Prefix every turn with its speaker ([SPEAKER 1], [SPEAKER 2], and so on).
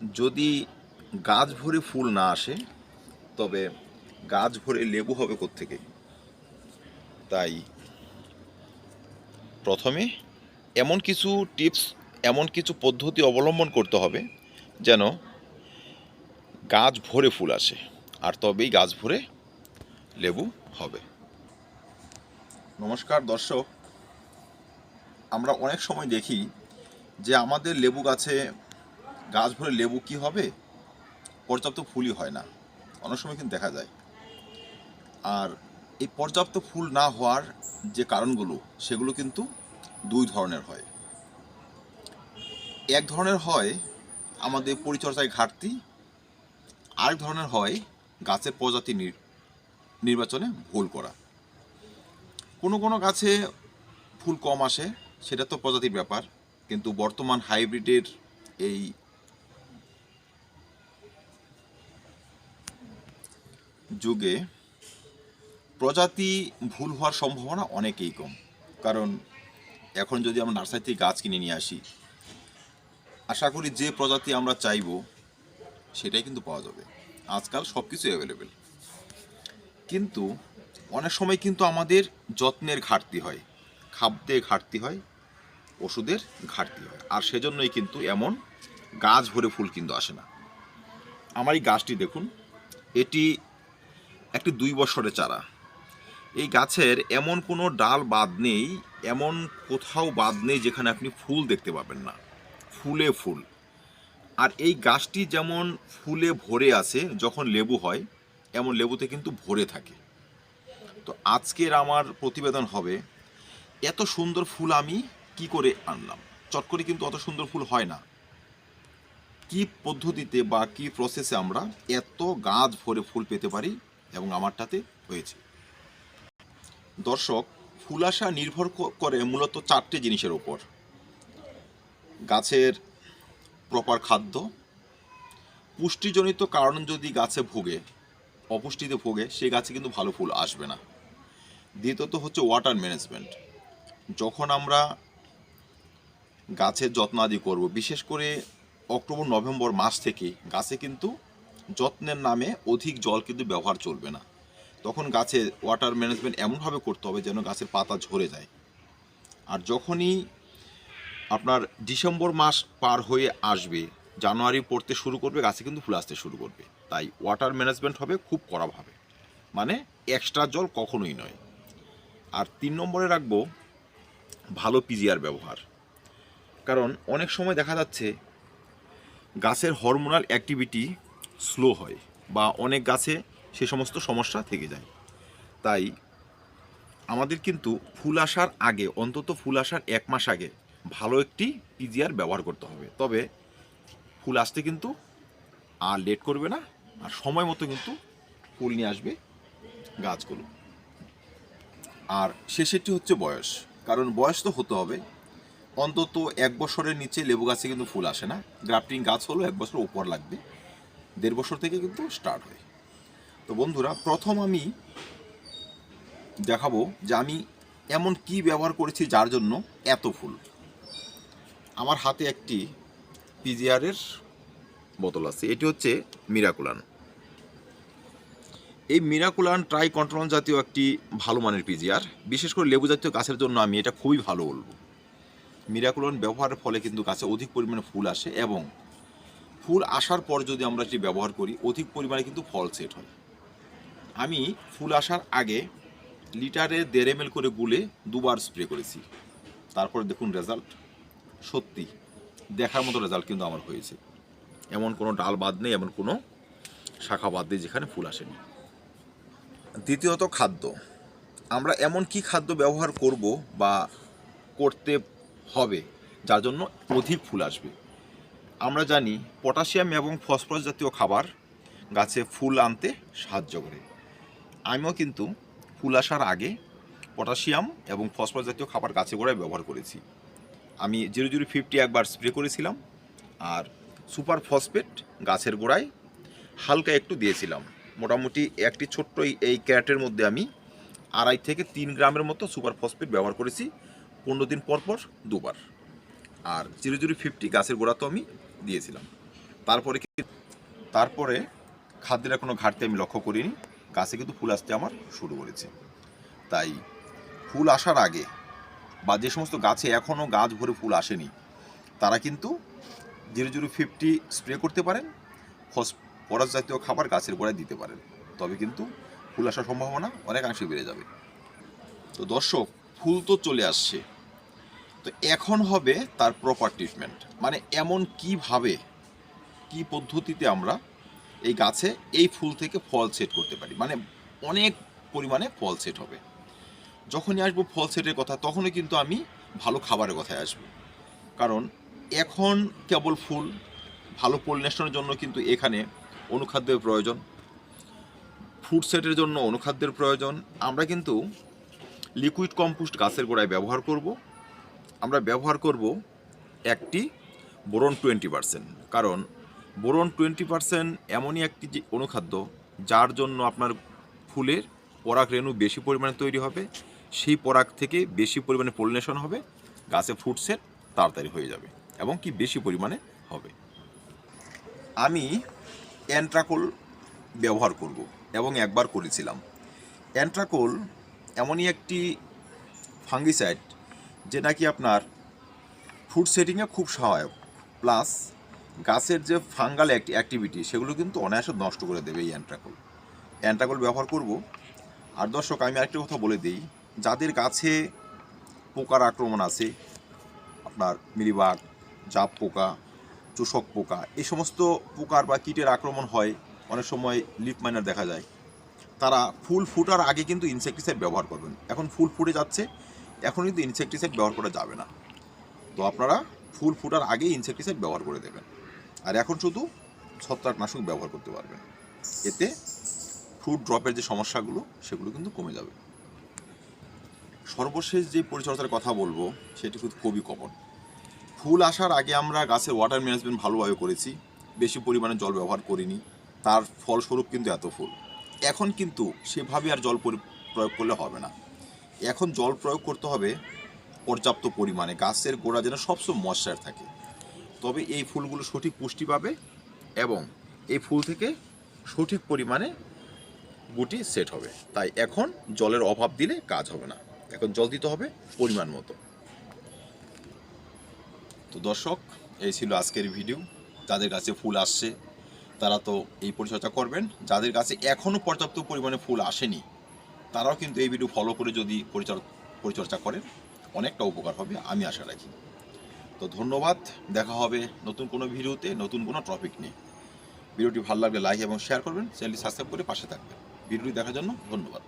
[SPEAKER 1] যদি গাছ ভরে ফুল না আসে, তবে গাছ ভরে লেবু হবে থেকে তাই প্রথমে এমন কিছু টিপস, এমন কিছু পদ্ধতি অবলম্বন করতে হবে যেন গাছ ভরে ফুল আসে, আর তবেই গাছ ভরে লেবু হবে। নমস্কার দর্শক। আমরা অনেক সময় দেখি যে আমাদের লেবু গাছে গাছ ভরে লেবু কি হবে? পর্যাপ্ত ফুলই হয় না। অনেক সময় কিন্তু দেখা যায়। আর এই পর্যাপ্ত ফুল না হওয়ার যে কারণগুলো, সেগুলো কিন্তু দুই ধরনের হয়। এক ধরনের হয় আমাদের পরিচর্যায় ঘাটতি, আরেক ধরনের হয় গাছের প্রজাতি নির- নির্বাচনে ভুল করা। কোনো কোনো গাছে ফুল কম আসে, সেটা তো প্রজাতির ব্যাপার, কিন্তু বর্তমান হাইব্রিডের এই যুগে প্রজাতি ভুল হওয়ার সম্ভাবনা অনেকেই কম। কারণ এখন যদি আমরা নার্সারি থেকে গাছ কিনে নিয়ে আসি, আশা করি যে প্রজাতি আমরা চাইব, সেটাই কিন্তু পাওয়া যাবে। আজকাল সব কিছু অ্যাভেলেবেল কিন্তু অনেক সময় কিন্তু আমাদের যত্নের ঘাটতি হয়, খাদ্যে ঘাটতি হয়, ওষুধের ঘাটতি হয়। আর সেজন্যই কিন্তু এমন গাছ ভরে ফুল কিন্তু আসে না। আমার এই গাছটি দেখুন, এটি একটি দুই বছরের চারা। এই গাছের এমন কোনো ডাল বাদ নেই, এমন কোথাও বাদ নেই যেখানে আপনি ফুল দেখতে পাবেন না। ফুলে ফুল। আর এই গাছটি যেমন ফুলে ভরে আছে, যখন লেবু হয়, এমন লেবুতে কিন্তু ভরে থাকে। তো আজকের আমার প্রতিবেদন হবে, এত সুন্দর ফুল আমি কি করে আনলাম? চট করে কিন্তু অত সুন্দর ফুল হয় না। কি পদ্ধতিতে বা কি প্রসেসে আমরা এত গাছ ভরে ফুল পেতে পারি? এবং আমারটাতে হয়েছে। দর্শক ফুল আসা নির্ভর করে মূলত চারটে জিনিসের উপর। গাছের প্রপার খাদ্য, পুষ্টিজনিত কারণ যদি গাছে ভোগে, অপুষ্টিতে ভোগে, সেই গাছে কিন্তু ভালো ফুল আসবে না। দ্বিতীয়ত হচ্ছে ওয়াটার ম্যানেজমেন্ট যখন আমরা গাছের যত্নাদি করব, বিশেষ করে অক্টোবর, নভেম্বর মাস থেকে গাছে কিন্তু যত্নের নামে অধিক জল কিন্তু ব্যবহার চলবে না। তখন গাছে ওয়াটার ম্যানেজমেন্ট এমনভাবে করতে হবে যেন গাছের পাতা ঝরে যায়। আর যখনই আপনার ডিসেম্বর মাস পার হয়ে আসবে, জানুয়ারি পড়তে শুরু করবে, গাছে কিন্তু ফুল আসতে শুরু করবে। তাই ওয়াটার ম্যানেজমেন্ট হবে খুব কড়াভাবে মানে এক্সট্রা জল কখনোই নয়। আর তিন নম্বরে রাখব ভালো পিজিআর ব্যবহার। কারণ অনেক সময় দেখা যাচ্ছে গাছের হরমোনাল অ্যাক্টিভিটি স্লো হয় বা অনেক গাছে সে সমস্ত সমস্যা থেকে যায়। তাই আমাদের কিন্তু ফুল আসার আগে, অন্তত ফুল আসার এক মাস আগে ভালো একটি পিজিআর ব্যবহার করতে হবে। তবে ফুল আসতে কিন্তু আর লেট করবে না, আর সময় মতো কিন্তু ফুল নিয়ে আসবে গাছগুলো। আর শেষেরটি হচ্ছে বয়স, কারণ বয়স তো হতে হবে। অন্তত এক বছরের নিচে লেবু গাছে কিন্তু ফুল আসে না। গ্রাফটিং গাছ হলো এক বছর উপর লাগবে। দেড় বছর থেকে কিন্তু স্টার্ট হয়। তো বন্ধুরা, প্রথম আমি দেখাবো যে আমি এমন কি ব্যবহার করেছি যার জন্য এত ফুল আমার হাতে একটি পিজিআরের বোতল আছে, এটি হচ্ছে মিরাকুলান এই মিরাকুলান ট্রাই কন্ট্রোল জাতীয় একটি ভালো মানের পিজিআর বিশেষ করে লেবু জাতীয় গাছের জন্য আমি এটা খুবই ভালো বলব। মিরাকুলান ব্যবহারের ফলে কিন্তু গাছে অধিক পরিমাণে ফুল আসে এবং ফুল আসার পর যদি আমরা এটি ব্যবহার করি, অধিক পরিমাণে কিন্তু ফল সেট হয়। আমি ফুল আসার আগে লিটারে দেড় এম করে গুলে দুবার স্প্রে করেছি। তারপর দেখুন রেজাল্ট সত্যি, দেখার মতো রেজাল্ট কিন্তু আমার হয়েছে। এমন কোনো ডাল বাদ নেই, এমন কোনো শাখা বাদ নেই যেখানে ফুল আসেনি। দ্বিতীয়ত খাদ্য। আমরা এমন কি খাদ্য ব্যবহার করব বা করতে হবে যার জন্য অধিক ফুল আসবে? আমরা জানি পটাশিয়াম এবং ফসফরাস জাতীয় খাবার গাছে ফুল আনতে সাহায্য করে। আমিও কিন্তু ফুল আসার আগে পটাশিয়াম এবং ফসফরাস জাতীয় খাবার গাছে গোড়ায় ব্যবহার করেছি। আমি জিরো জিরো ফিফটি একবার স্প্রে করেছিলাম আর সুপার ফসফেট গাছের গোড়ায় হালকা একটু দিয়েছিলাম। মোটামুটি একটি ছোট্ট এই- ক্যারেটের মধ্যে আমি আড়াই থেকে তিন গ্রামের মতো সুপার ফসফেট ব্যবহার করেছি। পনেরো দিন পর পর দুবার। আর জিরো জিরো ফিফটি গাছের গোড়া তো আমি দিয়েছিলাম। তারপরে কি তারপরে খাদ্যের কোনো ঘাটতি আমি লক্ষ্য করিনি। গাছে কিন্তু ফুল আসতে আমার শুরু করেছে। তাই ফুল আসার আগে বা যে সমস্ত গাছে এখনও গাছ ভরে ফুল আসেনি, তারা কিন্তু জিরো জিরো ফিফটি স্প্রে করতে পারেন, ফস ফসফরাস জাতীয় খাবার গাছের গোড়ায় দিতে পারেন। তবে কিন্তু ফুল আসার সম্ভাবনা অনেকাংশে বেড়ে যাবে। তো দর্শক, ফুল তো চলে আসছে। তো এখন হবে তার প্রপার ট্রিটমেন্ট মানে এমন কীভাবে কি পদ্ধতিতে আমরা এই গাছে এই ফুল থেকে ফল সেট করতে পারি? মানে অনেক পরিমাণে ফল সেট হবে। যখনই আসব ফল সেটের কথা, তখনই কিন্তু আমি ভালো খাবারের কথায় আসব। কারণ এখন কেবল ফুল, ভালো পলিনেশনের জন্য কিন্তু এখানে অনুখাদ্যের প্রয়োজন। ফুড সেটের জন্য অনুখাদ্যের প্রয়োজন। আমরা কিন্তু লিকুইড কম্পোস্ট গাছের গোড়ায় ব্যবহার করব। আমরা ব্যবহার করব একটি বোরন টোয়েন্টি পার্সেন্ট। কারণ বোরন টোয়েন্টি পার্সেন্ট এমনই একটি যে অনুখাদ্য যার জন্য আপনার ফুলের পরাগ রেণু বেশি পরিমাণে তৈরি হবে, সেই পরাগ থেকে বেশি পরিমাণে পলিনেশন হবে, গাছে ফুড সেট তাড়াতাড়ি হয়ে যাবে এবং কি বেশি পরিমাণে হবে। আমি অ্যান্ট্রাকোল ব্যবহার করব এবং একবার করেছিলাম। অ্যান্ট্রাকোল এমনই একটি ফাঙ্গিসাইড যে নাকি আপনার ফুড সেটিংয়ে খুব সহায়ক। প্লাস গাছের যে ফাঙ্গাল অ্যাক্টিভিটি সেগুলো কিন্তু অনায়াসে নষ্ট করে দেবে এই অ্যান্ট্রাকোল অ্যান্ট্রাকোল ব্যবহার করব। আর দর্শক, আমি আরেকটি কথা বলে দিই। যাদের গাছে পোকার আক্রমণ আছে, আপনার মিলিবাগ, জাপ পোকা, চোষক পোকা এই সমস্ত পোকার বা কীটের আক্রমণ হয়, অনেক সময় লিফ মাইনার দেখা যায়। তারা ফুল ফুটার আগে কিন্তু ইনসেকটিসাইড ব্যবহার করবেন। এখন ফুল ফুটে যাচ্ছে এখন কিন্তু ইনসেকটিসাইড ব্যবহার করা যাবে না। তো আপনারা ফুল ফুটার আগেই ইনসেকটিসাইড ব্যবহার করে দেবেন। আর এখন শুধু ছত্রাকনাশক ব্যবহার করতে পারবেন। এতে ফ্রুট ড্রপের যে সমস্যাগুলো, সেগুলো কিন্তু কমে যাবে। সর্বশেষ যে পরিচর্যার কথা বলব, সেটি খুব খুবই কমন ফুল আসার আগে আমরা গাছের ওয়াটার ম্যানেজমেন্ট ভালোভাবে করেছি। বেশি পরিমাণে জল ব্যবহার করিনি। তার ফলস্বরূপ কিন্তু এত ফুল। এখন কিন্তু সেভাবে আর জল পরি- প্রয়োগ করলে হবে না। এখন জল প্রয়োগ করতে হবে পর্যাপ্ত পরিমাণে। গাছের গোড়া যেন সবসময় ময়শ্চার থাকে। তবে এই ফুলগুলো সঠিক পুষ্টি পাবে এবং এই ফুল থেকে সঠিক পরিমাণে গুটি সেট হবে। তাই এখন জলের অভাব দিলে কাজ হবে না। এখন জল দিতে হবে পরিমাণ মতো। তো দর্শক, এই ছিল আজকের ভিডিও। যাদের কাছে ফুল আসছে, তারা তো এই পরিচর্যা করবেন। যাদের কাছে এখনও পর্যাপ্ত পরিমাণে ফুল আসেনি তারাও কিন্তু এই ভিডিও ফলো করে যদি পরিচর- পরিচর্যা করেন, অনেকটা উপকার হবে, আমি আশা রাখি। তো ধন্যবাদ, দেখা হবে নতুন কোনো ভিডিওতে, নতুন কোনো টপিক নিয়ে। ভিডিওটি ভালো লাগলে লাইক এবং শেয়ার করবেন চ্যানেলটি সাবস্ক্রাইব করে পাশে থাকবেন। ভিডিওটি দেখার জন্য ধন্যবাদ।